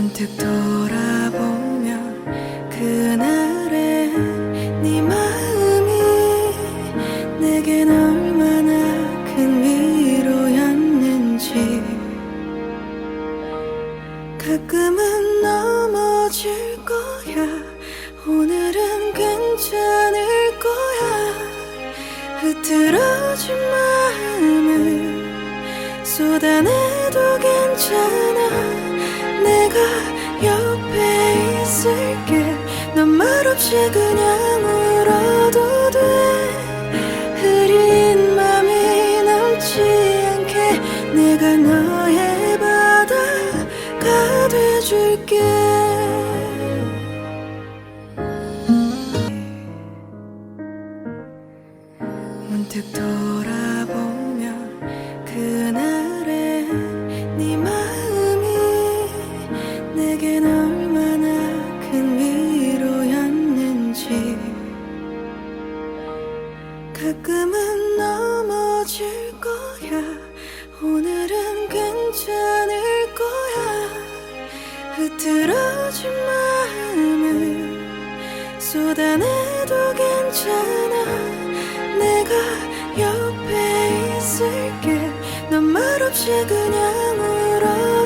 문득 돌아보면 그날의 네 마음이 내겐 얼마나 큰 위로였는지 가끔은 넘어질 거야. 오늘은 괜찮을 거야. 흐트러진 마음을 쏟아내도 괜찮아 없이 그냥 울어도 돼. 흐린 맘이 남지 않게 내가 너의 바다가 돼줄게. 문득 돌아 위로였는지 가끔은 넘어질 거야. 오늘은 괜찮을 거야. 흐트러진 마음을 쏟아내도 괜찮아. 내가 옆에 있을게. 넌 말없이 그냥 울어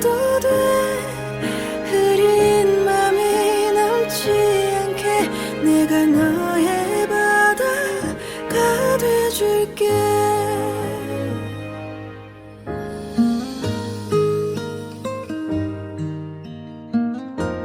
줄게.